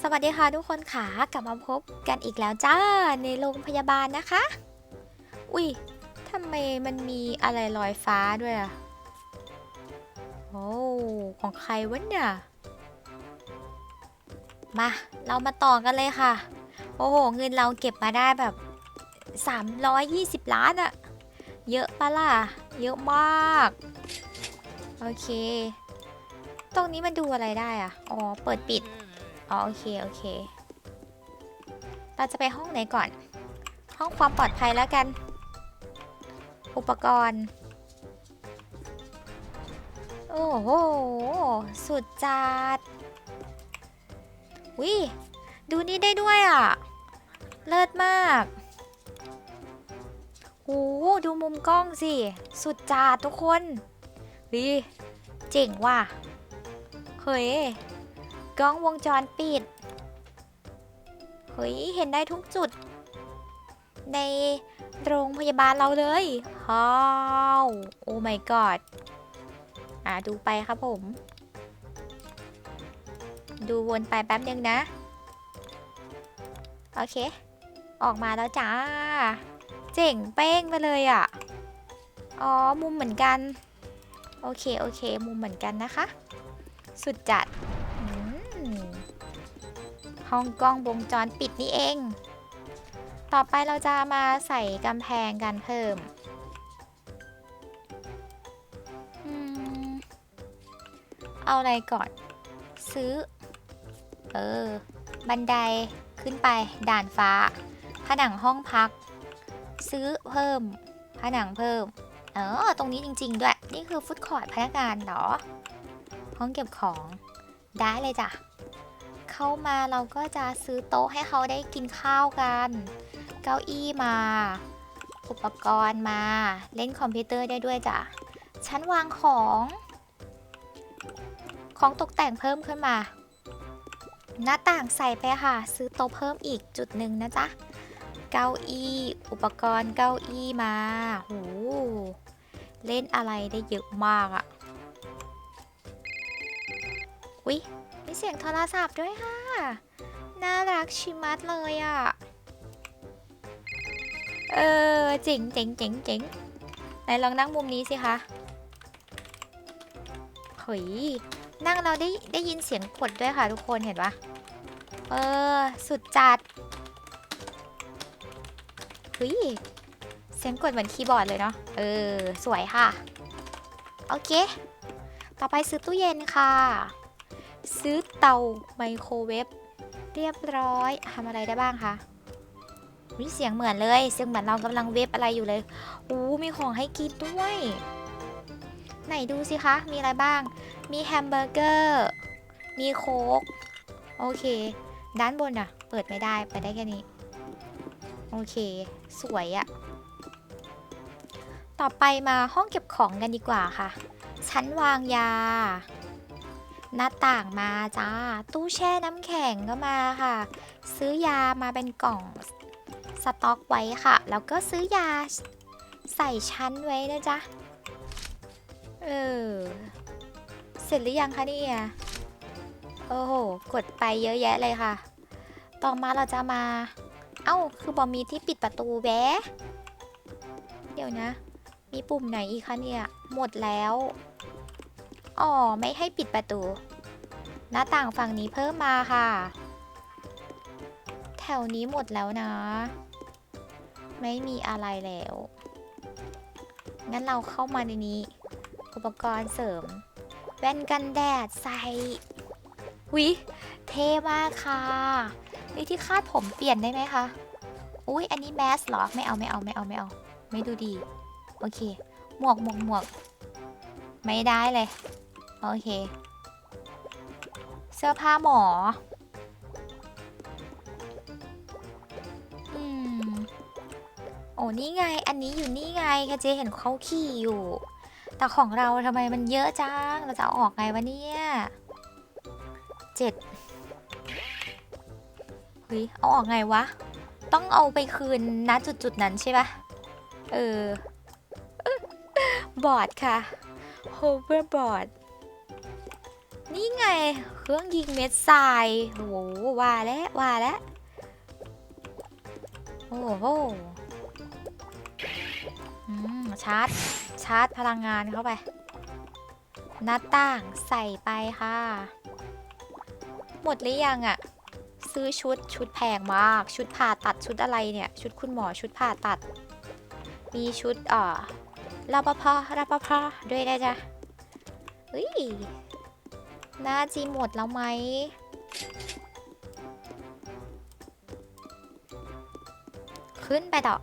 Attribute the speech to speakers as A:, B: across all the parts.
A: สวัสดีค่ะทุกคนค่ะกลับมาพบกันอีกแล้วจ้าในโรงพยาบาลนะคะ อุ้ยทำไมมันมีอะไรลอยฟ้าด้วยอะโอ้ของใครวะเนี่ยมาเรามาต่อกันเลยค่ะ โอ้โห เงินเราเก็บมาได้แบบ 320 ล้านอะเยอะปะล่ะ เยอะมาก โอเค ตรงนี้มันดูอะไรได้อะอ๋อ เปิดปิด อ๋อโอเคโอเค เราจะไปห้องไหนก่อน ห้องความปลอดภัยแล้วกัน อุปกรณ์ โอ้โห สุดจัดวิดูนี่ได้ด้วยอะ เลิศมากโอ้ดูมุมกล้องสิ สุดจัดทุกคนวิเจ๋งว่ะ เฮ้ย กล้องวงจรปิด เฮ้ย เห็นได้ทุกจุด ในโรงพยาบาลเราเลยฮ้าวโอ้ my god อ่าดูไปครับผม ดูวนไปแป๊บนึงนะ โอเค ออกมาแล้วจ้า เจ๋งเป้งไปเลยอะ่ะ อ๋อ มุมเหมือนกัน โอเค โอเค มุมเหมือนกันนะคะ สุดจัด ห้องกล้องวงจรปิดนี่เอง ต่อไปเราจะมาใส่กำแพงกันเพิ่มอืมเอาอะไรก่อน ซื้อ เออ บันไดขึ้นไปด่านฟ้า ผนังห้องพัก ซื้อเพิ่ม ผนังเพิ่ม เออ ตรงนี้จริง ๆ ด้วย นี่คือฟุตคอร์ดพนักงานเหรอ ห้องเก็บของ ได้เลยจ้ะ เข้ามาเราก็จะซื้อโต๊ะให้เขาได้กินข้าวกัน เก้าอี้มา อุปกรณ์มา เล่นคอมพิวเตอร์ได้ด้วยจ้ะชั้นวางของ ของตกแต่งเพิ่มขึ้นมา หน้าต่างใส่ไปค่ะ ซื้อโต๊ะเพิ่มอีกจุดหนึ่งนะจ๊ะ เก้าอี้ อุปกรณ์เก้าอี้มาโหเล่นอะไรได้เยอะมากอะอุ๊ย มีเสียงโทรศัพท์ด้วยค่ะ น่ารักชิมัดเลยอะ่ะ เออเจ๋งเจ๋งเจ๋งเจ๋งไหนลองนั่งมุมนี้สิคะเฮ้ยนั่งเราได้ได้ยินเสียงกดด้วยค่ะทุกคนเห็นปะเออ สุดจัดเฮ้ยเสียงกดเหมือนคีย์บอร์ดเลยเนาะเออ สวยค่ะ โอเค ต่อไปซื้อตู้เย็นค่ะ ซื้อเตาไมโครเวฟเรียบร้อยทำอะไรได้บ้างคะวิเสียงเหมือนเลยเสียงเหมือนเรากำลังเวฟอะไรอยู่เลยอู้มีของให้กินด้วย ไหนดูสิคะ มีอะไรบ้าง มีแฮมเบอร์เกอร์ มีโค้ก โอเค ด้านบนอะเปิดไม่ได้ไปได้แค่นี้ โอเค สวยอะต่อไปมาห้องเก็บของกันดีกว่าค่ะ ชั้นวางยา หน้าต่างมาจ้า ตู้แช่น้ำแข็งก็มาค่ะ ซื้อยามาเป็นกล่องสต็อกไว้ค่ะ แล้วก็ซื้อยาใส่ชั้นไว้นะจ๊ะ เออ เสร็จหรือยังคะเนี่ยโอ้โห กดไปเยอะแยะเลยค่ะ ต่อมาเราจะมา เอ้า คือบอมีที่ปิดประตูแวะเดี๋ยวนะ มีปุ่มไหนอีกคะเนี่ย หมดแล้ว อ๋อ ไม่ให้ปิดประตู หน้าต่างฝั่งนี้เพิ่มมาค่ะ แถวนี้หมดแล้วนะ ไม่มีอะไรแล้ว งั้นเราเข้ามาในนี้ อุปกรณ์เสริม แว่นกันแดดใส่วิเท่มากค่ะนี่ที่คาดผมเปลี่ยนได้ไหมคะ อุ้ยอันนี้แมสเหรอ ไม่เอาไม่เอาไม่เอาไม่เอา ไม่ดูดี โอเค หมวกหมวกหมวก ไม่ได้เลย โอเค เสื้อผ้าหมอ อืม โอ้นี่ไง อันนี้อยู่นี่ไงกะเจเห็นเขาขี่อยู่ แต่ของเราทำไมมันเยอะจัง เราจะเอาออกไงวะเนี่ยเจ็ดเฮ้ย เอาออกไงวะ ต้องเอาไปคืนณจุดจุดนั้นใช่ปะเออ บอร์ดค่ะ hoverboard นี่ไง เครื่องยิงเม็ดทรายโอ้โหว่าแล้วว่าแล้วโอ้โหชาร์จ ชาร์จพลังงานเข้าไปหน้าต่างใส่ไปค่ะ หมดหรือยังอะซื้อชุดชุดแพงมาก ชุดผ่าตัดชุดอะไรเนี่ย ชุดคุณหมอชุดผ่าตัด มีชุดอ่อรปภรปภด้วยนะจ๊ะเฮ้ย หน่าจีหมดแล้วไหม ขึ้นไปต่อ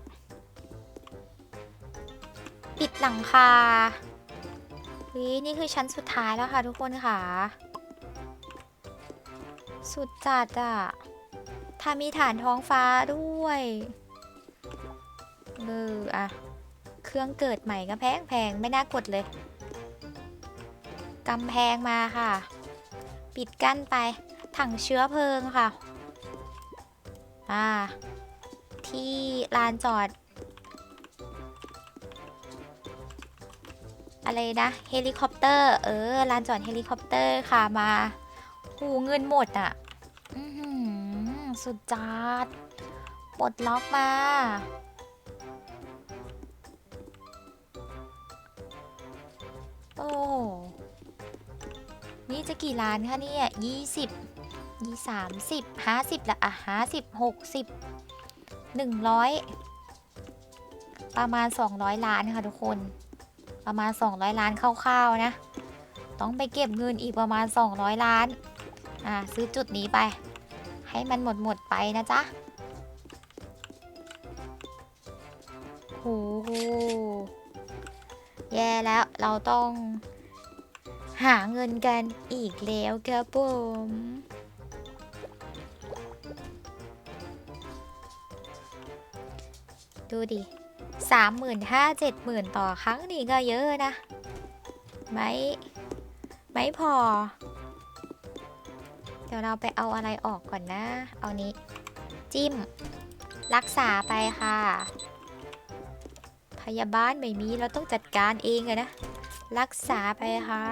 A: ปิดหลังคาเฮ้นี่คือชั้นสุดท้ายแล้วค่ะทุกคนค่ะ สุดจัดอะถ้ามีฐานท้องฟ้าด้วยเอออะเครื่องเกิดใหม่ก็แพงแพงไม่น่ากดเลยกำแพงมาค่ะ ปิดกั้นไป ถังเชื้อเพลิงค่ะ อ่า ที่ลานจอด อะไรนะ เฮลิคอปเตอร์ เออ ลานจอดเฮลิคอปเตอร์ค่ะมาหูเงินหมดอะสุดจัดปลดล็อกมา โอ้ นี่จะกี่ล้านคะเนี่ยยี่สิบยี่สามสิบห้าสิบละอะห้าสิบหกสิบหนึ่งร้อยประมาณสองร้อยล้านค่ะทุกคน ประมาณสองร้อยล้านคร่าวๆนะ ต้องไปเก็บเงินอีกประมาณสองร้อยล้าน อะซื้อจุดนี้ไป ให้มันหมดหมดไปนะจ๊ะโหแย่แล้วเราต้อง หาเงินกันอีกแล้วครับผม ดูดิสามหมื่นห้าเจ็ดหมื่นต่อครั้งนี่ก็เยอะนะ ไม่ไม่พอ เดี๋ยวเราไปเอาอะไรออกก่อนนะ เอานี้ จิ้ม รักษาไปค่ะ พยาบาลไม่มีเราต้องจัดการเองอะนะ รักษาไปค่ะ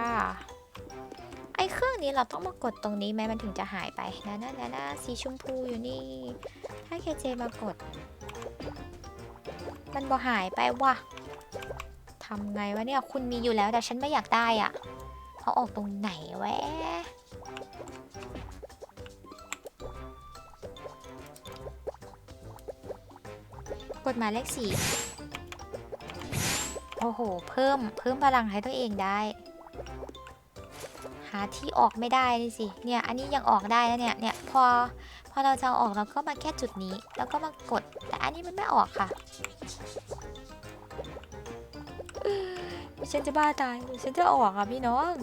A: ไอ้เครื่องนี้เราต้องมากดตรงนี้ไหมมันถึงจะหายไปนะนะนะนะสีชมพูอยู่นี่ถ้าเคเจมากด มันบ่หายไปว่ะทำไงวะเนี่ย คุณมีอยู่แล้วแต่ฉันไม่อยากได้อะเอาออกตรงไหนแวะกดหมายเลขสี่ อ้โห เพิ่มเพิ่มพลังให้ตัวเองได้ หาที่ออกไม่ได้เลยสิ เนี่ยอันนี้ยังออกได้นะเนี่ย เนี่ยพอพอเราจะออกเราก็มาแค่จุดนี้ แล้วก็มากด แต่อันนี้มันไม่ออกค่ะฉันจะบ้าตายฉันจะออกอะพี่น้อง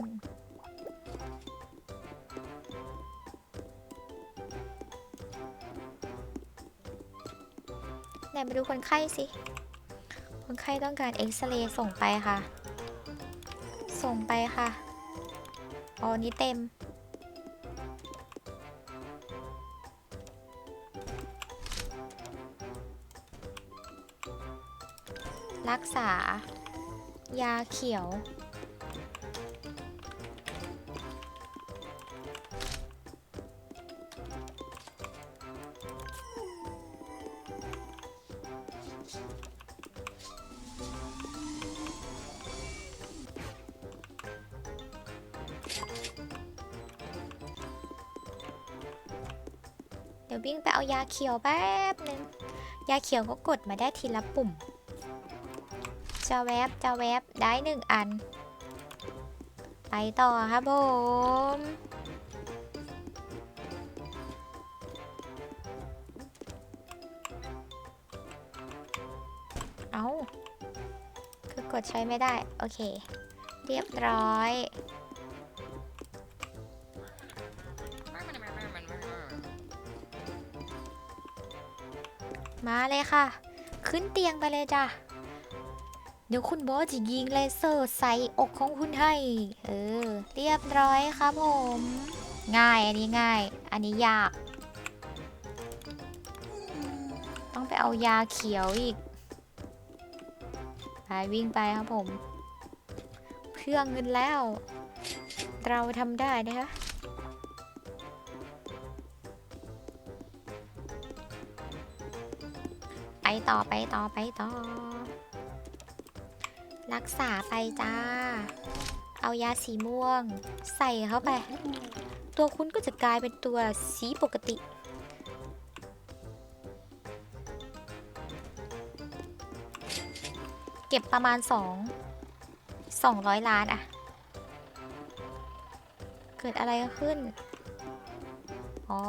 A: ไหนมาดูคนไข้สิ คนไข้ต้องการเอ็กซเรย์ส่งไปค่ะ ส่งไปค่ะอ๋อนี้เต็ม รักษา ยาเขียว ดี๋ยววิ่งไปเอายาเขียวแป๊บนึง ยาเขียวก็กดมาได้ทีละปุ่ม จะแวบจะแวบได้หนึ่งอัน ไปต่อครับผมเอาคือกดใช้ไม่ได้ โอเค เรียบร้อย มาเลยค่ะ ขึ้นเตียงไปเลยจ้ะ เดี๋ยวคุณบอสจะยิงเลเซอร์ใส่อกของคุณให้ เออ เรียบร้อยครับผม ง่ายอันนี้ง่าย อันนี้ยาก ต้องไปเอายาเขียวอีก ไปวิ่งไปครับผม เพื่อเงินแล้ว เราทำได้นะคะ ต่อไปต่อไปต่อ รักษาไปจ้า เอายาสีม่วง ใส่เข้าไป ตัวคุณก็จะกลายเป็นตัวสีปกติเก็บประมาณ 2 200 ล้านอะเกิดอะไรขึ้น อ๋อ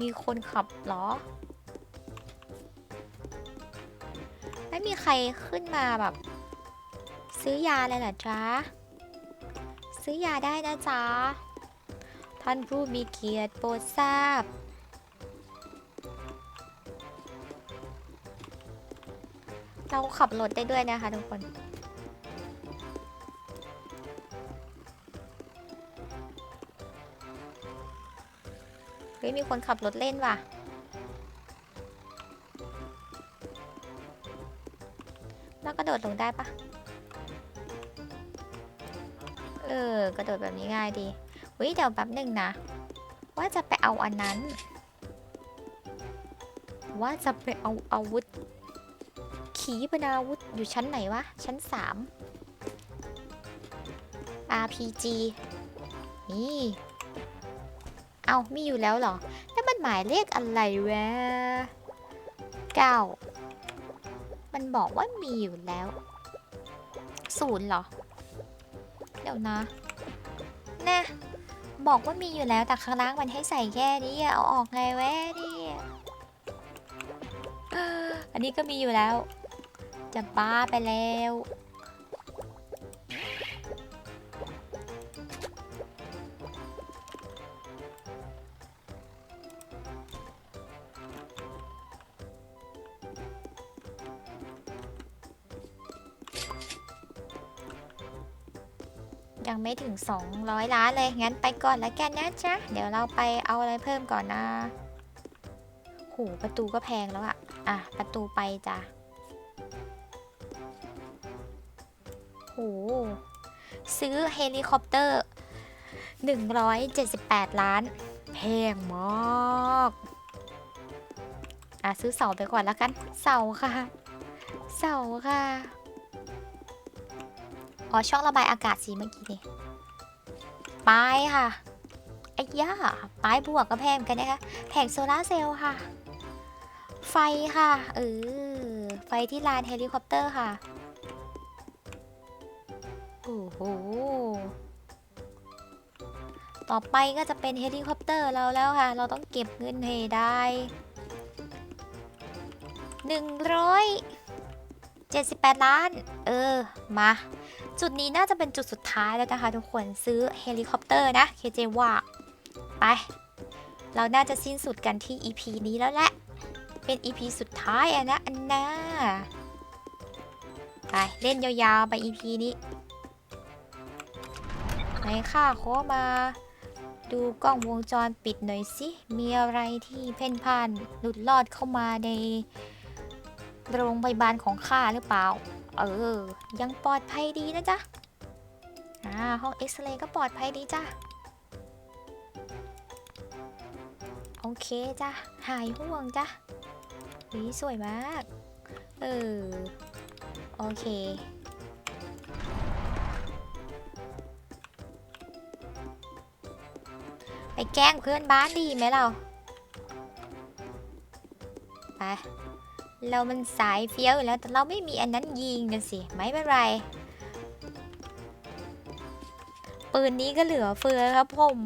A: มีคนขับเหรอ มีใครขึ้นมาแบบ ซื้อยาเลยเหรอจ๊ะ ซื้อยาได้นะจ๊ะ ท่านผู้มีเกียรติโปรดทราบ เราขับรถได้ด้วยนะคะทุกคนเฮ้ยมีคนขับรถเล่นว่ะ ระโดดลงได้ปะเออกระโดดแบบนี้ง่ายดีเฮ้ยเดี๋ยวแป๊บหนึ่งนะ ว่าจะไปเอาอันนั้น ว่าจะไปเอาอาวุธ ขีปนาวุธอยู่ชั้นไหนวะ ชั้น 3 RPG นี่เอามีอยู่แล้วเหรอ แล้วมันหมายเลขอะไรวะเก้า มันบอกว่ามีอยู่แล้วศูนย์เหรอ เดี๋ยวนะแน่บอกว่ามีอยู่แล้วแต่ข้างล่างมันให้ใส่แค่นี้อะเอาออกไงแวะเนี่ยเอ้ออันนี้ก็มีอยู่แล้ว จะบ้าไปแล้ว ยังไม่ถึง 200 ล้านเลย งั้นไปก่อนแล้วกันนะจ๊ะ เดี๋ยวเราไปเอาอะไรเพิ่มก่อนนะโหประตูก็แพงแล้วอะอะ ประตูไปจ้ะโหซื้อเฮลิคอปเตอร์ 178 ล้าน แพงมากอะซื้อเสาไปก่อนแล้วกัน เสาค่ะ เสาค่ะ อ๋อช่องระบายอากาศสีเมื่อกี้นี่ปลายค่ะไอ้ย่าปลายบวกก็แพงกันนะคะแผงโซลาร์เซลล์ค่ะ ไฟค่ะเออไฟที่ลานเฮลิคอปเตอร์ค่ะ โอ้โห ต่อไปก็จะเป็นเฮลิคอปเตอร์เราแล้วค่ะ เราต้องเก็บเงินให้ได้หนึ่งร้อยเจ็ดสิบแปดล้าน เออ มา จุดนี้น่าจะเป็นจุดสุดท้ายแล้วนะคะ ทุกคนซื้อเฮลิคอปเตอร์นะเคเจว่าไป เราน่าจะสิ้นสุดกันที่ EP นี้แล้วแหละ เป็น EP สุดท้ายอะนะอันน่าไปเล่นยาวๆไป EP นี้ไหนค่ะขอมา ดูกล้องวงจรปิดหน่อยสิ มีอะไรที่เพ่นพ่านหลุดลอดเข้ามาในโรงพยาบาลของข้าหรือเปล่า เออ ยังปลอดภัยดีนะจ๊ะ อ่า ห้องเอ็กซเรย์ก็ปลอดภัยดีจ้ะ โอเคจ้ะ หายห่วงจ้ะวิสวยมาก เออ โอเคไปแกล้งเพื่อนบ้านดีไหมเรา ไป เรามันสายเฟี้ยวอยู่แล้วแต่เราไม่มีอันนั้นยิงกันสิไม่เป็นไร ปืนนี้ก็เหลือเฟือครับผม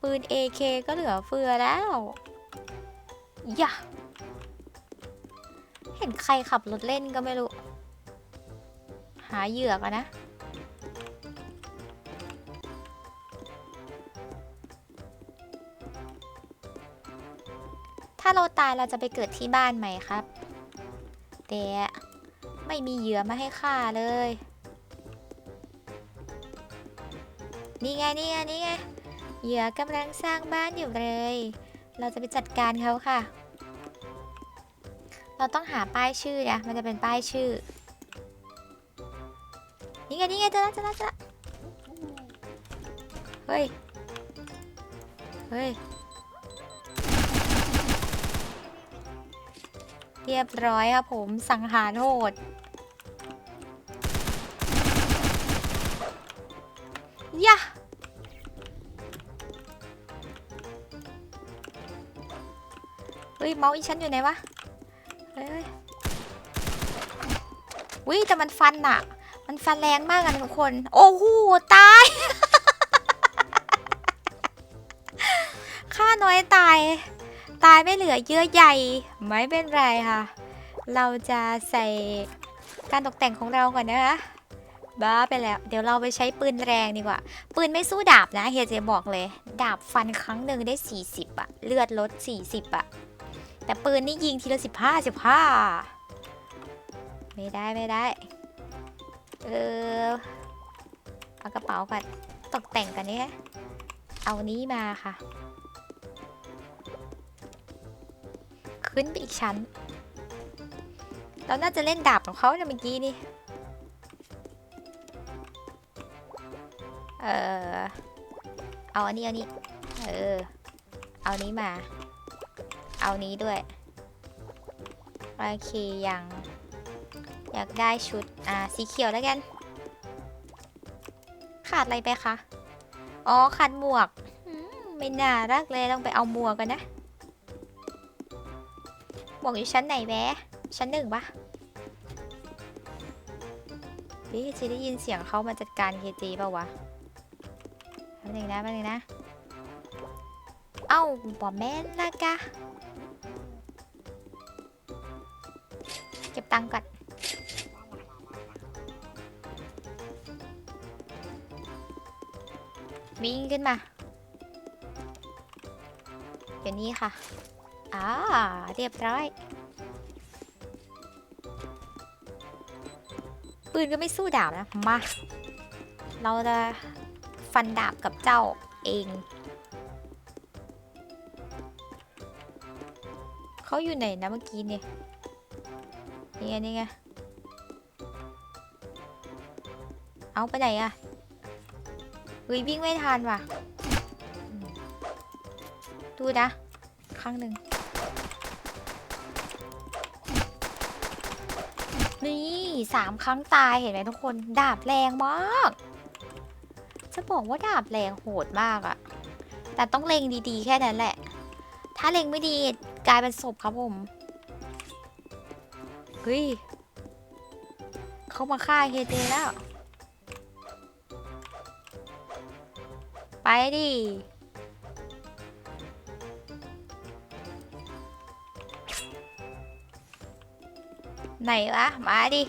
A: ปืน AK ก็เหลือเฟือแล้วอย่าเห็นใครขับรถเล่นก็ไม่รู้ หาเหยื่อกันนะ เราตายเราจะไปเกิดที่บ้านใหม่ครับ แต่ไม่มีเหยื่อมาให้ฆ่าเลย นี่ไงนี่ไงนี่ไงเหยื่อกำลังสร้างบ้านอยู่เลย เราจะไปจัดการเขาค่ะ เราต้องหาป้ายชื่อนะมันจะเป็นป้ายชื่อ นี่ไงนี่ไงเจอแล้วเจอแล้วเจอแล้วเฮ้ย เฮ้ย เรียบร้อยครับผมสังหารโหด ยะ เฮ้ย เมาส์อีฉันอยู่ไหนวะ เฮ้ยวิแต่มันฟันอะมันฟันแรงมากอะทุกคน โอ้โห ตายค่าน้อยตาย ตายไม่เหลือเยื่อใยไม่เป็นไรค่ะ เราจะใส่การตกแต่งของเราก่อนนะคะบ้าไปแล้ว เดี๋ยวเราไปใช้ปืนแรงดีกว่า ปืนไม่สู้ดาบนะเฮียเจบอกเลย ดาบฟันครั้งหนึ่งได้ 40อะเลือดลด 40อะแต่ปืนนี่ยิงทีละ 15 15 ไม่ได้ไม่ได้ เออเอากระเป๋าก่อนตกแต่งกันเนี่ยเอานี้มาค่ะ ขึ้นไปอีกชั้น เราน่าจะเล่นดาบของเขาเนี่ยเมื่อกี้นี่ เออเอาอันนี้เอานี้เออ เอานี้มา เอานี้ด้วย โอเคยัง อยากได้ชุด อ่า สีเขียวแล้วกัน ขาดอะไรไปคะ อ๋อ ขาดหมวก ไม่น่ารักเลย ต้องไปเอาหมวกกันนะ หมวกอยู่ชั้นไหนแวะชั้นหนึ่งปะเฮ้ยจะได้ยินเสียงเขามาจัดการเคจีเปล่าวะแป๊บนึงนะแป๊บนึงนะ เอ้าบอแม่นละกะ เก็บตังค์ก่อนวิ่งขึ้นมา เดี๋ยวนี้ค่ะ อ่าเรียบร้อย ปืนก็ไม่สู้ดาบนะ มา เราจะฟันดาบกับเจ้าเอง เขาอยู่ไหนนะเมื่อกี้เนี่ยนี่ไงนี่ไงเอาไปไหนอะเฮ้ยวิ่งไม่ทันว่ะ ดูนะ ครั้งหนึ่ง นี่สามครั้งตายเห็นไหมทุกคน ดาบแรงมาก จะบอกว่าดาบแรงโหดมากอะแต่ต้องเล็งดีๆ แค่นั้นแหละ ถ้าเล็งไม่ดีกลายเป็นศพครับผมเฮ้ยเขามาฆ่าเฮเจแล้ว ไปดิ ไหนวะ มาดิ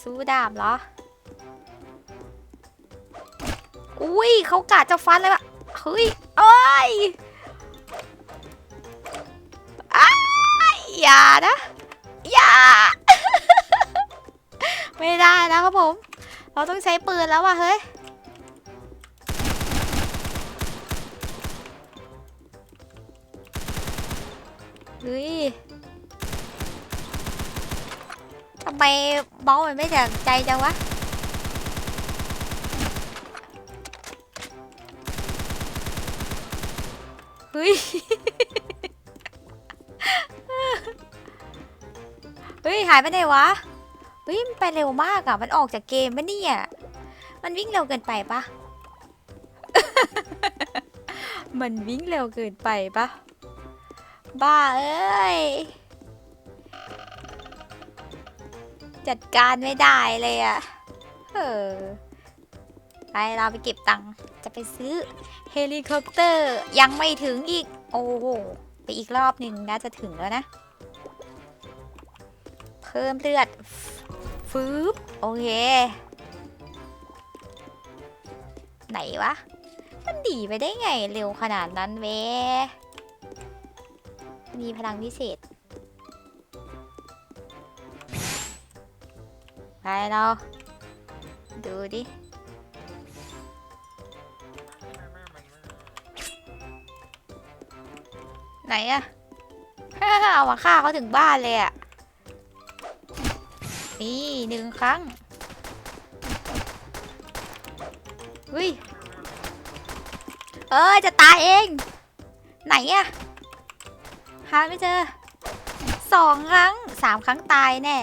A: สู้ดาบเหรอ อุ้ยเขากะจะฟันเลยวะเฮ้ยเอ้ยอ้ายอย่านะ อย่า ไม่ได้นะครับผม เราต้องใช้ปืนแล้วว่ะเฮ้ยเฮ้ย ไมเมาส์มันไม่ดังใจจังวะเฮ้ย เฮ้ย หายไปไหนวะ เฮ้ยมันไปเร็วมากอะมันออกจากเกมปะเนี่ย มันวิ่งเร็วเกินไปปะ มันวิ่งเร็วเกินไปปะ บ้าเอ้ย จัดการไม่ได้เลยอะเออไปเราไปเก็บตังค์จะไปซื้อเฮลิคอปเตอร์ยังไม่ถึงอีก โอ้โหไปอีกรอบหนึ่งน่าจะถึงแล้วนะ เพิ่มเลือดฟืบโอเค ไหนวะ มันดีไปได้ไงเร็วขนาดนั้นเวมีพลังพิเศษ ไปเรา ดูดิ ไหนอะเอามาฆ่าเขาถึงบ้านเลยอะนี่หนึ่งครั้งเฮ้ยเออจะตายเอง ไหนอะหาไม่เจอสองครั้งสามครั้งตายแน่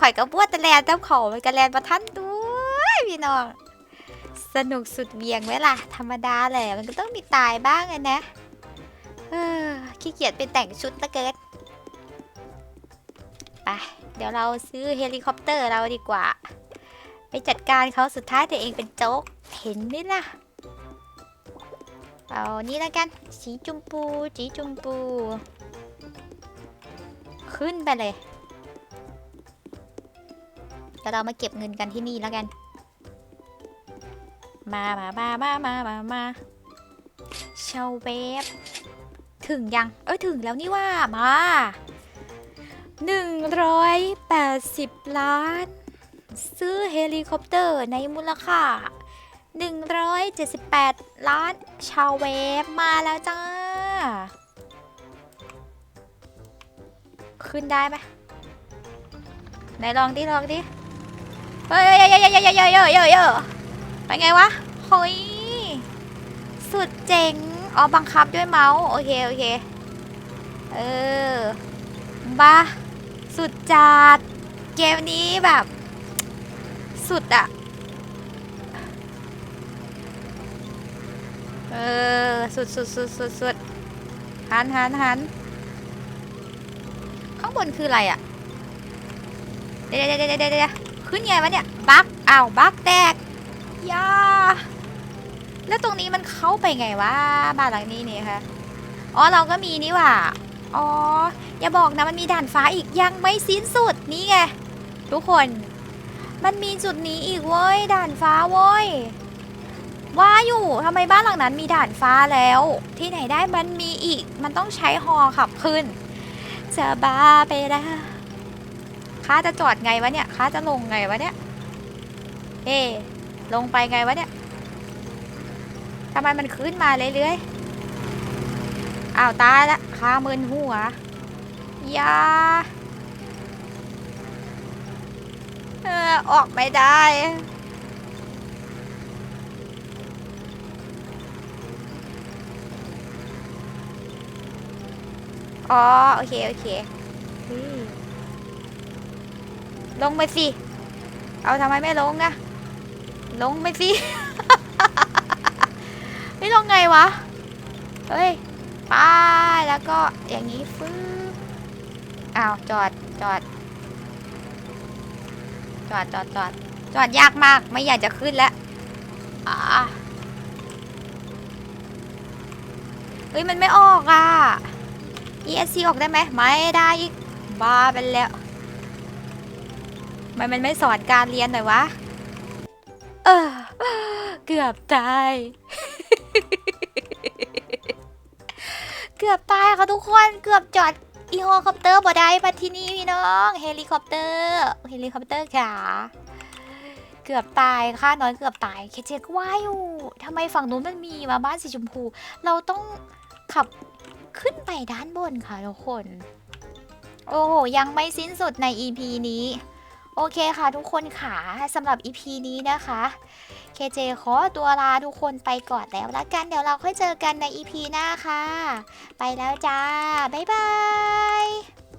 A: ข่อยกระบวดตะแลนเจ้าเขาไปกระแลนประทันด้วยพี่น้อง สนุกสุดเวียงไหมล่ะ ธรรมดาแหละมันก็ต้องมีตายบ้างอะนะเออขี้เกียจไปแต่งชุดละเกินไปเดี๋ยวเราซื้อเฮลิคอปเตอร์เราดีกว่า ไปจัดการเขาสุดท้ายตัวเองเป็นโจ๊กเห็นไหมล่ะเอานี่แล้วกันสีจุมพูสีจุมพูขึ้นไปเลย เดี๋ยวเรามาเก็บเงินกันที่นี่แล้วกัน มามามามามามามาเชาเวฟถึงยัง เอ้ยถึงแล้วนี่ว่ามาหนึ่งร้อยแปดสิบล้าน ซื้อเฮลิคอปเตอร์ในมูลค่า 178 ล้านชาวเวฟมาแล้วจ้า ขึ้นได้ไหมไหนลองดิ ลองดิ เฮ้ยเยอะเยอะเยอะเยอะเยอะเยอะเยอะไปไงวะเฮ้ยสุดเจ๋งอ๋อบังคับด้วยเมาส์โอเคโอเคเออบ้าสุดจัดเกมนี้แบบ สุดอะเออสุดสุดสุดสุดสุดหันหันหันข้างบนคืออะไรอะเดะเดี๋ยวเดี๋ยวเดี๋ยวเดี๋ยว ขึ้นไงวะเนี่ย บั๊กอ้าวบั๊กแตกยาแล้วตรงนี้มันเข้าไปไงวะบ้านหลังนี้นี่ค่ะอ๋อเราก็มีนี่ว่าอ๋ออย่าบอกนะมันมีด่านฟ้าอีกยังไม่สิ้นสุดนี่ไงทุกคน มันมีจุดนี้อีกเว้ยด่านฟ้าเว้ยว่าอยู่ทำไมบ้านหลังนั้นมีด่านฟ้าแล้ว ที่ไหนได้มันมีอีกมันต้องใช้ฮอขับขึ้นจะบ้าไปแล้ว ข้าจะจอดไงวะเนี่ยข้าจะลงไงวะเนี่ย เอ๊ลงไปไงวะเนี่ยทำไมมันขึ้นมาเรื่อยๆ อ้าวตายละข้ามึนหัวยาเออออกไม่ได้อ๋อโอเค โอเคอ ลงไปสิ เอาทำไมไม่ลงอะลงไปสิ ไม่ลงไงวะ เฮ้ยไปแล้วก็อย่างนี้ฟื้บอ้าวจอดจอด จอดจอดจอดจอดยากมากไม่อยากจะขึ้นแล้วอ่าเฮ้ยมันไม่ออกอะ ESC ออกได้ไหมไม่ได้อีกบ้าไปแล้วทำไมันมันไม่สอนการเรียนหน่อยวะ เออ เกือบตาย เกือบตายค่ะทุกคน เกือบจอดอีโฮคอปเตอร์บ่ได้มาที่นี่พี่น้อง เฮลิคอปเตอร์ เฮลิคอปเตอร์ขาเกือบตายค่ะน้อยเกือบตาย เคเจก็ว่าอยู่ทำไมฝั่งนู้นมันมีมาบ้านสีชมพู เราต้องขับขึ้นไปด้านบนค่ะทุกคน โอ้โห ยังไม่สิ้นสุดใน EP นี้ โอเคค่ะทุกคนค่ะสำหรับ EP นี้นะคะ KJ ขอตัวลาทุกคนไปก่อนแล้วละกัน เดี๋ยวเราค่อยเจอกันใน EP หน้าค่ะ ไปแล้วจ้า บ๊ายบาย